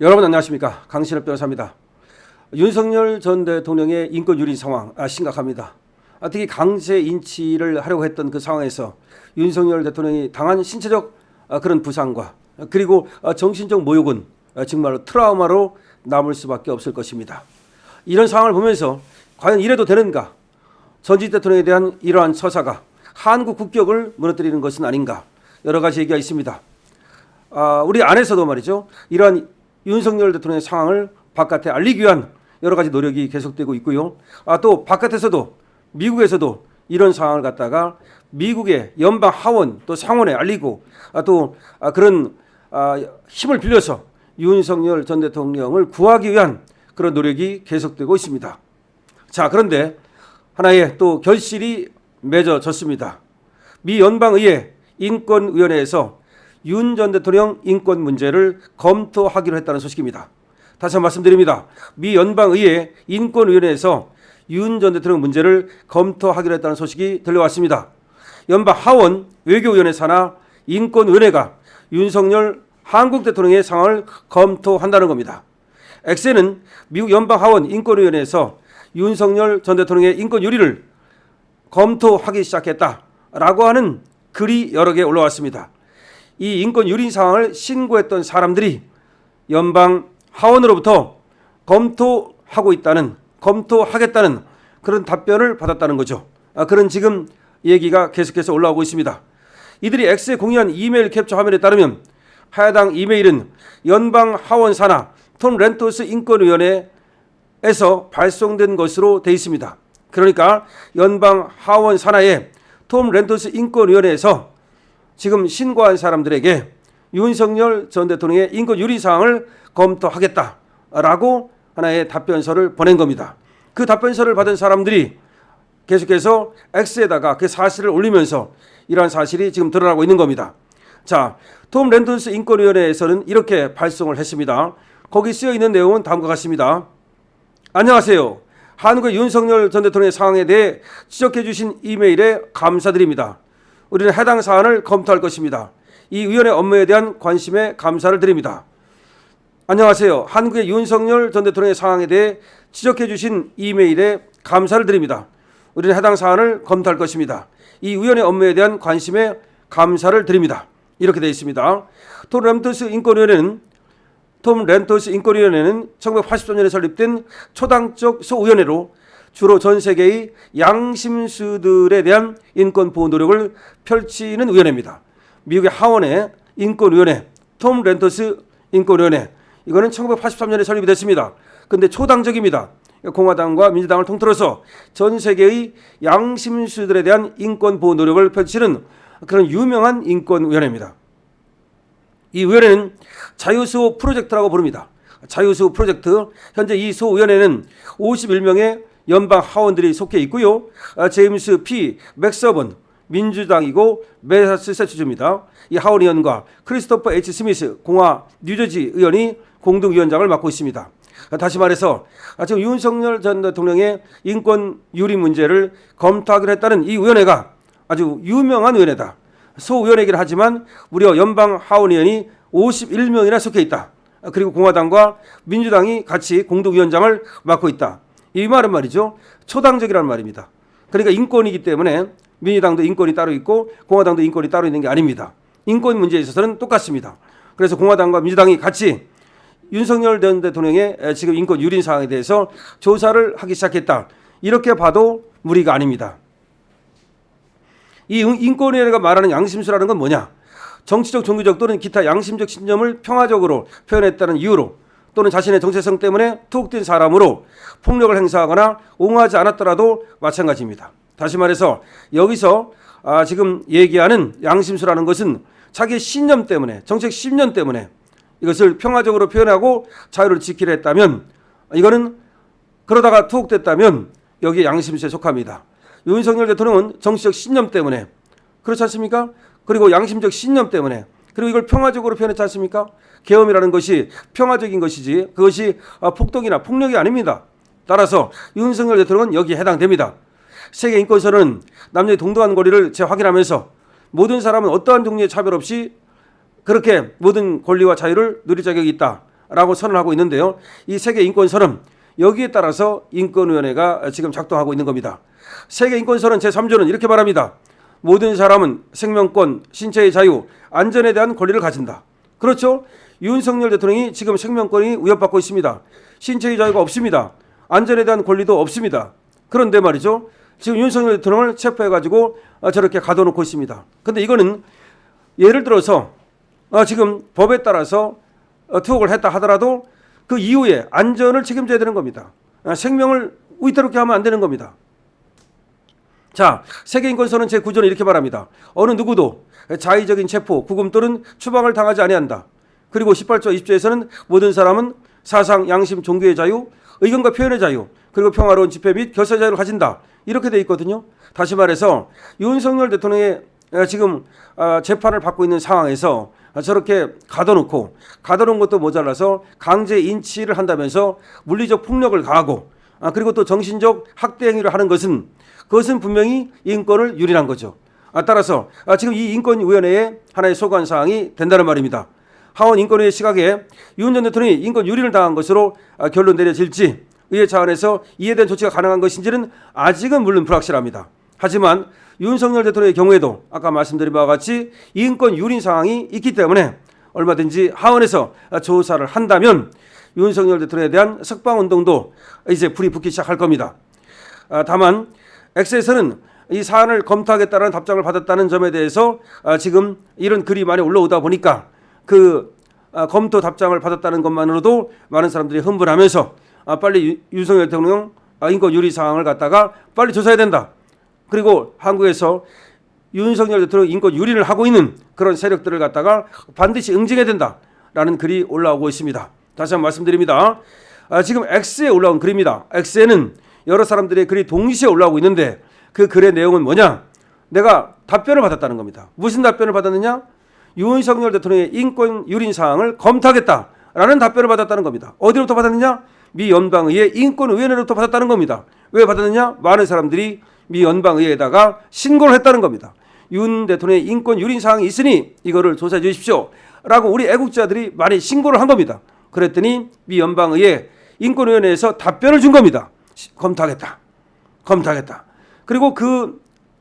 여러분 안녕하십니까 강신업 변호사입니다. 윤석열 전 대통령의 인권 유린 상황 아, 심각합니다. 아, 특히 강제 인치를 하려고 했던 그 상황에서 윤석열 대통령이 당한 신체적 아, 그런 부상과 아, 그리고 아, 정신적 모욕은 아, 정말로 트라우마로 남을 수밖에 없을 것입니다. 이런 상황을 보면서 과연 이래도 되는가? 전직 대통령에 대한 이러한 처사가 한국 국격을 무너뜨리는 것은 아닌가? 여러 가지 얘기가 있습니다. 아, 우리 안에서도 말이죠. 이러한 윤석열 대통령의 상황을 바깥에 알리기 위한 여러 가지 노력이 계속되고 있고요. 아, 또 바깥에서도 미국에서도 이런 상황을 갖다가 미국의 연방 하원 또 상원에 알리고 아, 또 아, 그런 아, 힘을 빌려서 윤석열 전 대통령을 구하기 위한 그런 노력이 계속되고 있습니다. 자, 그런데 하나의 또 결실이 맺어졌습니다. 미 연방의회 인권위원회에서 윤 전 대통령 인권 문제를 검토하기로 했다는 소식입니다. 다시 한번 말씀드립니다. 미 연방의회 인권위원회에서 윤 전 대통령 문제를 검토하기로 했다는 소식이 들려왔습니다. 연방 하원 외교위원회 산하 인권위원회가 윤석열 한국 대통령의 상황을 검토한다는 겁니다. 엑세는 미국 연방 하원 인권위원회에서 윤석열 전 대통령의 인권 유리를 검토하기 시작했다라고 하는 글이 여러 개 올라왔습니다. 이 인권 유린 상황을 신고했던 사람들이 연방 하원으로부터 검토하고 있다는 검토하겠다는 그런 답변을 받았다는 거죠. 아, 그런 지금 얘기가 계속해서 올라오고 있습니다. 이들이 X에 공유한 이메일 캡처 화면에 따르면 하야당 이메일은 연방 하원 산하 톰 렌토스 인권위원회에서 발송된 것으로 돼 있습니다. 그러니까 연방 하원 산하의 톰 렌토스 인권위원회에서 지금 신고한 사람들에게 윤석열 전 대통령의 인권 유리 사항을 검토하겠다라고 하나의 답변서를 보낸 겁니다. 그 답변서를 받은 사람들이 계속해서 X에다가 그 사실을 올리면서 이러한 사실이 지금 드러나고 있는 겁니다. 자, 톰 랜턴스 인권위원회에서는 이렇게 발송을 했습니다. 거기 쓰여 있는 내용은 다음과 같습니다. 안녕하세요. 한국의 윤석열 전 대통령의 상황에 대해 지적해 주신 이메일에 감사드립니다. 우리는 해당 사안을 검토할 것입니다. 이 위원회 업무에 대한 관심에 감사를 드립니다. 안녕하세요. 한국의 윤석열 전 대통령의 상황에 대해 지적해 주신 이메일에 감사를 드립니다. 우리는 해당 사안을 검토할 것입니다. 이 위원회 업무에 대한 관심에 감사를 드립니다. 이렇게 되어 있습니다. 톰 렌토스 인권위원회는 톰 렌토스 인권위원회는 1983년에 설립된 초당적 소위원회로 주로 전 세계의 양심수들에 대한 인권 보호 노력을 펼치는 위원회입니다. 미국의 하원의 인권위원회 톰 렌토스 인권위원회 이거는 1983년에 설립이 됐습니다. 근데 초당적입니다. 공화당과 민주당을 통틀어서 전 세계의 양심수들에 대한 인권 보호 노력을 펼치는 그런 유명한 인권위원회입니다. 이 위원회는 자유수호 프로젝트라고 부릅니다. 자유수호 프로젝트 현재 이 소위원회는 51명의 연방 하원들이 속해 있고요. 아, 제임스 P. 맥서번 민주당이고 매사추세츠주입니다. 이 하원 의원과 크리스토퍼 H. 스미스 공화 뉴저지 의원이 공동위원장을 맡고 있습니다. 아, 다시 말해서 아, 지금 윤석열 전 대통령의 인권 유리 문제를 검토하기로 했다는 이 위원회가 아주 유명한 위원회다. 소위원회이긴 하지만 무려 연방 하원 의원이 51명이나 속해 있다. 아, 그리고 공화당과 민주당이 같이 공동위원장을 맡고 있다. 이 말은 말이죠. 초당적이라는 말입니다. 그러니까 인권이기 때문에 민주당도 인권이 따로 있고 공화당도 인권이 따로 있는 게 아닙니다. 인권 문제에 있어서는 똑같습니다. 그래서 공화당과 민주당이 같이 윤석열 전 대통령의 지금 인권 유린 사항에 대해서 조사를 하기 시작했다. 이렇게 봐도 무리가 아닙니다. 이 인권위원회가 말하는 양심수라는 건 뭐냐? 정치적, 종교적 또는 기타 양심적 신념을 평화적으로 표현했다는 이유로 또는 자신의 정체성 때문에 투옥된 사람으로 폭력을 행사하거나 옹호하지 않았더라도 마찬가지입니다. 다시 말해서 여기서 아, 지금 얘기하는 양심수라는 것은 자기 신념 때문에 정책 신념 때문에 이것을 평화적으로 표현하고 자유를 지키려 했다면 이거는 그러다가 투옥됐다면 여기에 양심수에 속합니다. 윤석열 대통령은 정치적 신념 때문에 그렇지 않습니까? 그리고 양심적 신념 때문에 그리고 이걸 평화적으로 표현했지 않습니까? 계엄이라는 것이 평화적인 것이지 그것이 아, 폭동이나 폭력이 아닙니다. 따라서 윤석열 대통령은 여기에 해당됩니다. 세계 인권선언은 남녀의 동등한 권리를 재확인하면서 모든 사람은 어떠한 종류의 차별 없이 그렇게 모든 권리와 자유를 누릴 자격이 있다. 라고 선언하고 있는데요. 이 세계 인권선언 여기에 따라서 인권위원회가 지금 작동하고 있는 겁니다. 세계 인권선언 제3조는 이렇게 말합니다. 모든 사람은 생명권, 신체의 자유, 안전에 대한 권리를 가진다. 그렇죠? 윤석열 대통령이 지금 생명권이 위협받고 있습니다. 신체의 자유가 없습니다. 안전에 대한 권리도 없습니다. 그런데 말이죠. 지금 윤석열 대통령을 체포해가지고 어, 저렇게 가둬놓고 있습니다. 근데 이거는 예를 들어서 어, 지금 법에 따라서 어, 투옥을 했다 하더라도 그 이후에 안전을 책임져야 되는 겁니다. 아, 생명을 위태롭게 하면 안 되는 겁니다. 자, 세계인권선언 제9조는 이렇게 말합니다. 어느 누구도 자의적인 체포, 구금 또는 추방을 당하지 아니한다. 그리고 18조 20조에서는 모든 사람은 사상, 양심, 종교의 자유, 의견과 표현의 자유, 그리고 평화로운 집회 및 결사 자유를 가진다. 이렇게 돼 있거든요. 다시 말해서 윤석열 대통령의 어, 지금 어, 재판을 받고 있는 상황에서 저렇게 가둬놓고 가둬놓은 것도 모자라서 강제 인치를 한다면서 물리적 폭력을 가하고 아, 그리고 또 정신적 학대 행위를 하는 것은 그것은 분명히 인권을 유린한 거죠. 아, 따라서 아, 지금 이 인권위원회의 하나의 소관 사항이 된다는 말입니다. 하원 인권위의 시각에 윤 전 대통령이 인권 유린을 당한 것으로 아, 결론 내려질지 의회 차원에서 이에 대한 조치가 가능한 것인지는 아직은 물론 불확실합니다. 하지만 윤석열 대통령의 경우에도 아까 말씀드린 바와 같이 인권 유린 상황이 있기 때문에 얼마든지 하원에서 조사를 한다면 윤석열 대통령에 대한 석방 운동도 이제 불이 붙기 시작할 겁니다. 아, 다만 X에서는 이 사안을 검토하겠다는 답장을 받았다는 점에 대해서 아, 지금 이런 글이 많이 올라오다 보니까 그 아, 검토 답장을 받았다는 것만으로도 많은 사람들이 흥분하면서 아, 빨리 유- 윤석열 대통령 아, 인권 유리 사항을 갖다가 빨리 조사해야 된다. 그리고 한국에서 윤석열 대통령 인권 유린을 하고 있는 그런 세력들을 갖다가 반드시 응징해야 된다라는 글이 올라오고 있습니다. 다시 한번 말씀드립니다. 아, 지금 X에 올라온 글입니다. X에는 여러 사람들의 글이 동시에 올라오고 있는데 그 글의 내용은 뭐냐? 내가 답변을 받았다는 겁니다. 무슨 답변을 받았느냐? 윤석열 대통령의 인권 유린 사항을 검토하겠다라는 답변을 받았다는 겁니다. 어디로부터 받았느냐? 미 연방의회 인권위원회로부터 받았다는 겁니다. 왜 받았느냐? 많은 사람들이 미 연방의회에다가 신고를 했다는 겁니다. 윤 대통령의 인권 유린 사항이 있으니 이거를 조사해 주십시오. 라고 우리 애국자들이 많이 신고를 한 겁니다. 그랬더니 미 연방의회 인권위원회에서 답변을 준 겁니다. 시- 검토하겠다. 검토하겠다. 그리고 그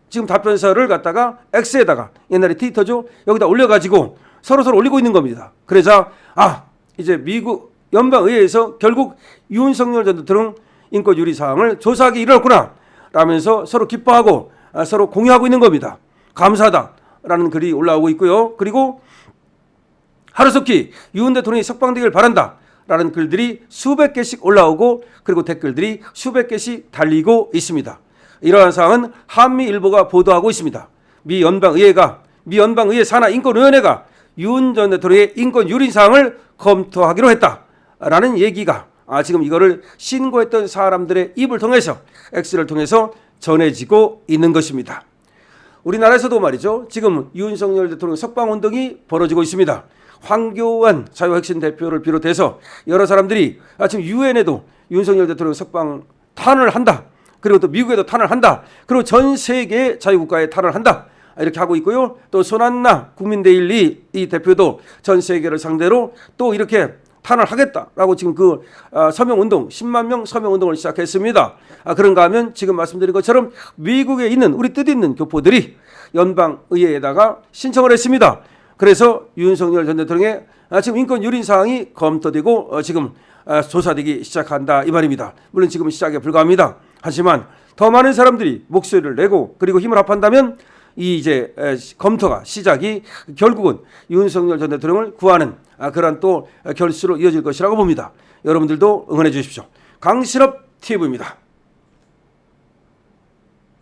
지금 답변서를 갖다가 X에다가 옛날에 트위터죠. 여기다 올려가지고 서로 서로 올리고 있는 겁니다. 그러자 아 이제 미국 연방의회에서 결국 윤석열 전 대통령 인권 유리 사항을 조사하기 이르렀구나 라면서 서로 기뻐하고 아, 서로 공유하고 있는 겁니다. 감사하다라는 글이 올라오고 있고요. 그리고 하루속히 윤 대통령이 석방되길 바란다. 라는 글들이 수백 개씩 올라오고 그리고 댓글들이 수백 개씩 달리고 있습니다. 이러한 사항은 한미일보가 보도하고 있습니다. 미 연방의회가 미 연방의회 산하 인권위원회가 윤 전 대통령의 인권 유린 사항을 검토하기로 했다라는 얘기가 아, 지금 이거를 신고했던 사람들의 입을 통해서 X를 통해서 전해지고 있는 것입니다. 우리나라에서도 말이죠. 지금 윤석열 대통령 석방 운동이 벌어지고 있습니다. 황교안 자유혁신 대표를 비롯해서 여러 사람들이 아, 지금 유엔에도 윤석열 대통령 석방 탄을 한다. 그리고 또 미국에도 탄을 한다. 그리고 전 세계 자유국가에 탄을 한다. 이렇게 하고 있고요. 또 손한나 국민데일리 이 대표도 전 세계를 상대로 또 이렇게 탄을 하겠다라고 지금 그 아, 서명 운동 10만 명 서명 운동을 시작했습니다. 아, 그런가 하면 지금 말씀드린 것처럼 미국에 있는 우리 뜻 있는 교포들이 연방 의회에다가 신청을 했습니다. 그래서 윤석열 전 대통령의 아, 지금 인권 유린 사항이 검토되고 어, 지금 아, 조사되기 시작한다 이 말입니다. 물론 지금 시작에 불과합니다. 하지만 더 많은 사람들이 목소리를 내고 그리고 힘을 합한다면 이 이제 검토가 시작이 결국은 윤석열 전 대통령을 구하는 아, 그러한 또 결수로 이어질 것이라고 봅니다. 여러분들도 응원해 주십시오. 강신업 TV입니다.